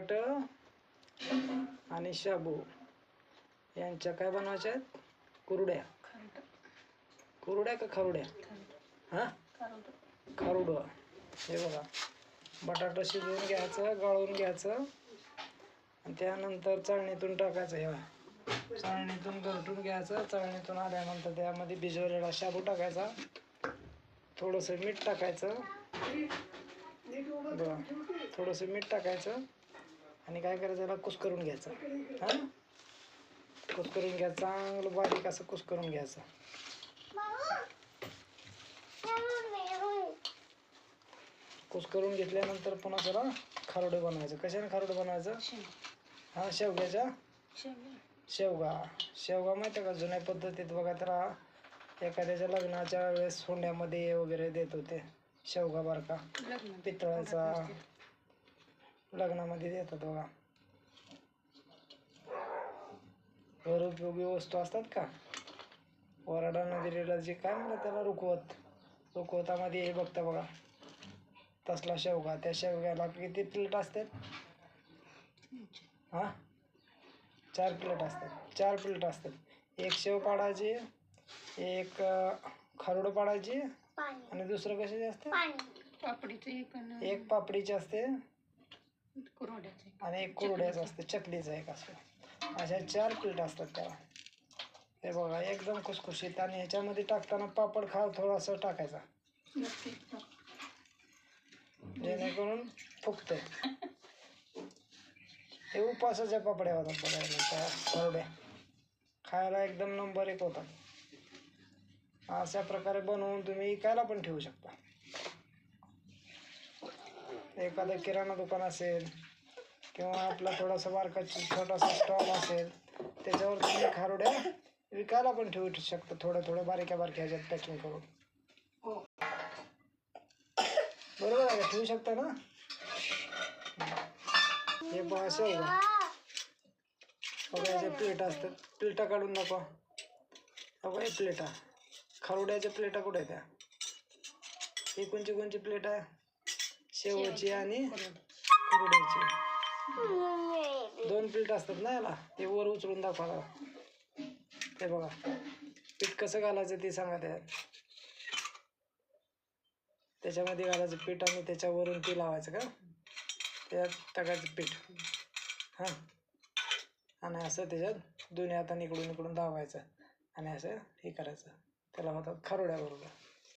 बटाट आणि शाबू. यांच्या काय बनवायच्या आहेत? कुरड्या. कुरड्या का खरुड्या? हां? खरुडं. हे बघा. बटाटा शिजवून घ्यायचं गाळून घ्यायचं. आणि त्यानंतर चाळणीतून टाकायचं हे. चाळणीतून गरटून घ्यायचं. चाळणीतून आल्यानंतर त्यामध्ये भिजवलेला शाबू टाकायचा. थोडंसं मीठ टाकायचं. बघा. थोडंसं मीठ टाकायचं. आणि काय करायचं याला? कुस करून घ्यायचं. हां? कुस करून घ्यायचं? चांगलं बारीक असं कुस करून घ्यायचं. कुस करून घेतल्यानंतर पुन्हा त्याला खारोडे बनवायचं. कशाने खारोडे बनवायचं? हा शेवग्याच्या? शेवगा. शेवगा माहिती आहे का? जुन्या पद्धतीत बघा तर एखाद्याच्या लग्नाच्या वेळेस सोंड्यामध्ये वगैरे देत होते. शेवगा बारका. पितळाचा. लग्नामध्ये देतात बघा. घरोपयोगी वस्तू असतात का? वराडा नदीला जे काय म्हणतात त्याला रुकवत रुकवतामध्ये हे बघता बघा. तसला शेवगा. त्या शेवग्याला किती प्लेट असतात? हां? चार प्लेट असतात. चार प्लेट असतात. एक शेव पाडायची एक खारुडं पाडायची आणि दुसरं कशाची असते? पापडीचं एक पापडीची असते. आणि एक कुरड्याचं असते. चकलीचं एक असतं. अशा चार प्लेट असतात त्याला. हे बघा एकदम खुसखुशीत आणि ह्याच्यामध्ये टाकताना पापड खा थोडासा टाकायचा. जेणेकरून फुगते हे उपासाच्या पापड्या होतात बघायला त्या खरड्या खायला एकदम नंबर एक होतात. अशा प्रकारे बनवून तुम्ही विकायला पण ठेवू शकता. एखादं किराणा दुकान असेल किंवा आपला थोडासा बारका छोटासा स्टॉल असेल त्याच्यावर तुम्ही खारोड्या विकायला पण ठेवू शकता थोड्या थोड्या बारीक्या बारक्या ह्याच्यात पॅकिंग करून. बरोबर आहे का? ठेवू शकता ना? हे बघा शेवगा बघा याच्या प्लेटा असतात प्लेटा काढून नको. बघा हे प्लेटा. खारोड्याच्या प्लेटा कुठे त्या? ही कोणची कोणची प्लेट? आहे शेवची आणि कुरड्याची दोन प्लेट असतात ना याला? ते वर उचलून दाखवा. ते बघा. पीठ कसं घालायचं ते सांगा त्यात. त्याच्यामध्ये घालायचं पीठ आणि त्याच्यावरून ते लावायचं का? त्यात टाकायचं पीठ. हां. आणि असं त्याच्यात दोन्ही हाताने इकडून इकडून दाबायचं. आणि असं हे करायचं. त्याला होतात खारोड्या बरोबर.